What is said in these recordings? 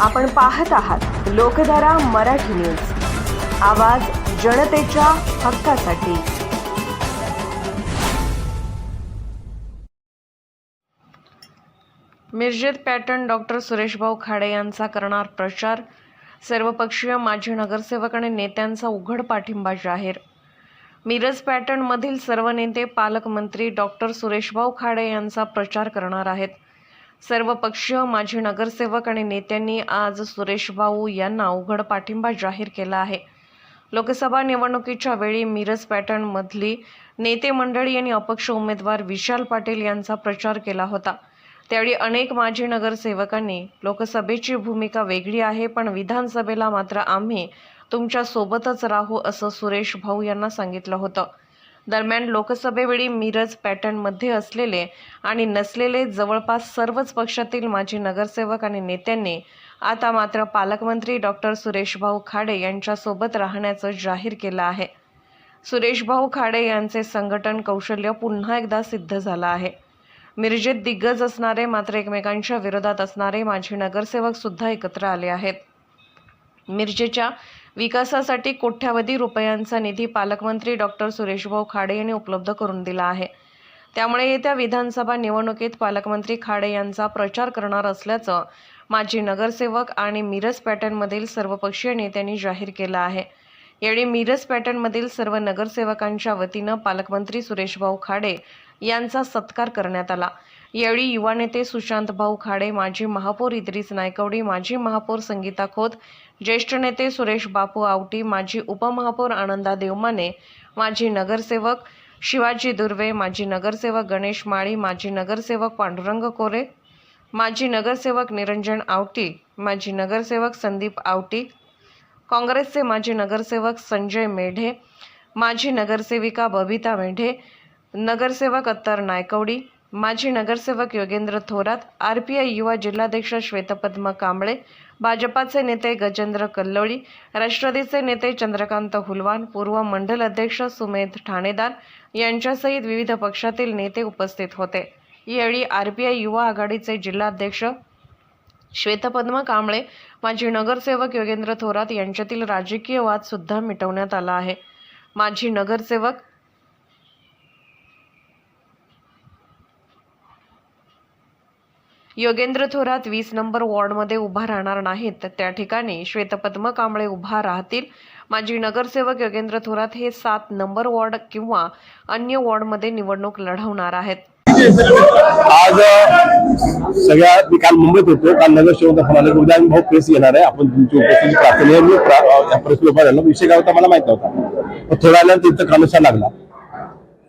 आपण पाहत आहात लोकधारा मराठी न्यूज. आवाज जनतेच्या हक्कासाठी. मिरजेत पॅटर्न डॉक्टर सुरेशभाऊ खाडे यांचा करणार प्रचार. सर्वपक्षीय माजी नगरसेवक आणि नेत्यांचा उघड पाठिंबा जाहीर. मिरज पॅटर्नमधील सर्व नेते पालकमंत्री डॉक्टर सुरेशभाऊ खाडे यांचा प्रचार करणार आहेत. सर्वपक्षीय माजी नगरसेवक आणि नेत्यांनी आज सुरेशभाऊ यांना उघड पाठिंबा जाहीर केला आहे. लोकसभा निवडणुकीच्या वेळी मिरज पॅटर्नमधली नेते मंडळी आणि अपक्ष उमेदवार विशाल पाटील यांचा प्रचार केला होता. त्यावेळी अनेक माजी नगरसेवकांनी लोकसभेची भूमिका वेगळी आहे पण विधानसभेला मात्र आम्ही तुमच्या सोबतच राहू असं सुरेश भाऊ यांना सांगितलं होतं. दरम्यान लोकसभेवेळी मिरज पॅटर्नमध्ये असलेले आणि नसलेले जवळपास सर्वच पक्षातील माजी नगरसेवक आणि नेत्यांनी आता मात्र पालकमंत्री डॉक्टर सुरेशभाऊ खाडे यांच्यासोबत राहण्याचं जाहीर केलं आहे. सुरेशभाऊ खाडे यांचे संघटन कौशल्य पुन्हा एकदा सिद्ध झालं आहे. मिरजेत दिग्गज असणारे मात्र एकमेकांच्या विरोधात असणारे माजी नगरसेवक सुद्धा एकत्र आले आहेत. मिरजेच्या विकासासाठी कोट्यावधी रुपयांचा निधी पालकमंत्री डॉक्टर सुरेशभाऊ खाडे यांनी उपलब्ध करून दिला आहे. त्यामुळे येत्या विधानसभा निवडणुकीत पालकमंत्री खाडे यांचा प्रचार करणार असल्याचं माजी नगरसेवक आणि मिरज पॅटर्नमधील सर्वपक्षीय नेत्यांनी जाहीर केलं आहे. यावेळी मिरज पॅटर्नमधील सर्व नगरसेवकांच्या वतीनं पालकमंत्री सुरेशभाऊ खाडे यांचा सत्कार करण्यात आला. यावेळी युवा नेते सुशांत भाऊ खाडे माजी महापौर इद्रिस नायकवडी माजी महापौर संगीता खोत ज्येष्ठ नेते सुरेश बापू आवटी माजी उपमहापौर आनंदा देवमाने माजी नगरसेवक शिवाजी दुर्वे माजी नगरसेवक गणेश माळी माजी नगरसेवक पांडुरंग कोरे माजी नगरसेवक निरंजन आवटी माजी नगरसेवक संदीप आवटी काँग्रेसचे माजी नगरसेवक संजय मेढे माजी नगरसेविका बबिता मेढे नगरसेवक अत्तर नायकवडी माजी नगरसेवक Yogendra Thorat R P I युवा जिल्हाध्यक्ष श्वेतपद्म कांबळे भाजपाचे नेते गजेंद्र कल्लोळी राष्ट्रवादीचे नेते चंद्रकांत हुलवान पूर्व मंडल अध्यक्ष सुमेध ठाणेदार यांच्यासहित विविध पक्षातील नेते उपस्थित होते. यावेळी आर पी आय युवा आघाडीचे जिल्हाध्यक्ष श्वेतपद्म कांबळे माजी नगरसेवक योगेंद्र थोरात यांच्यातील राजकीय वादसुद्धा मिटवण्यात आला आहे. माजी नगरसेवक योगेंद्र थोरात वीस नंबर वॉर्डमध्ये उभा राहणार नाहीत. तर त्या ठिकाणी श्वेतपद्म कांबळे उभा राहतील. माजी नगरसेवक योगेंद्र थोरात हे सात नंबर वॉर्ड किंवा अन्य वॉर्डमध्ये निवडणूक लढवणार आहेत. आज सगळ्या मी काल मुंबईत होतो. काल नगरसेवक फोन उद्या आम्ही भाऊ प्रेस येणार आहे. आपण तुमची उपस्थिती प्रार्थना मी प्रेस उभा राहिलो. विषय काय होता मला माहीत नव्हता. पण थोड्या वेळानं तिथं कानुसा लागला.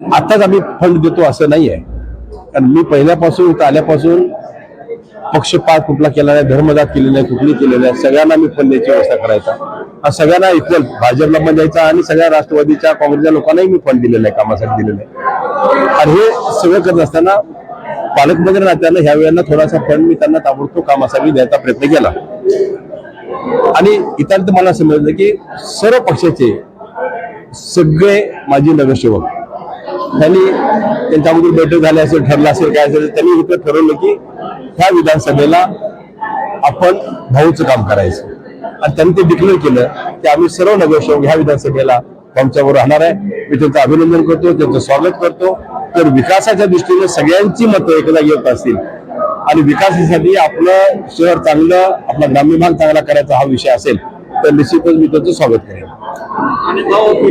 आताच आम्ही फंड देतो असं नाही आहे कारण मी पहिल्यापासून इथं आल्यापासून पक्षपात कुठला केला नाही धर्मजात केली नाही कुठली केली नाही. सगळ्यांना मी पण द्यायची व्यवस्था करायचा. हा सगळ्यांना इक्वल भाजपला पण द्यायचा आणि सगळ्या राष्ट्रवादीच्या काँग्रेसच्या लोकांनाही मी फंड दिलेला आहे कामासाठी दिलेलं आहे. आणि हे सगळं करत असताना पालकमंत्री नात्यानं ह्या वेळेला थोडासा फंड मी त्यांना ताबडतोब कामासाठी द्यायचा प्रयत्न केला. आणि इतर मला समजलं की सर्व पक्षाचे सगळे माझे नगरसेवक त्यांनी त्यांच्या अगोदर बैठक झाली असेल ठरलं असेल काय असेल त्यांनी इथं ठरवलं की ह्या विधानसभेला आपण भाऊचं काम करायचं. आणि त्यांनी ते डिक्लेअर केलं की आम्ही सर्व नगरसेवक ह्या विधानसभेला आमच्यावर राहणार आहे. मी त्यांचं अभिनंदन करतो त्यांचं स्वागत करतो. तर विकासाच्या दृष्टीने सगळ्यांची मतं एकदा येत असतील. आणि विकासासाठी आपलं शहर चांगलं आपला ग्रामीण भाग चांगला करायचा हा विषय असेल तर निश्चितच मी त्याचं स्वागत करेन.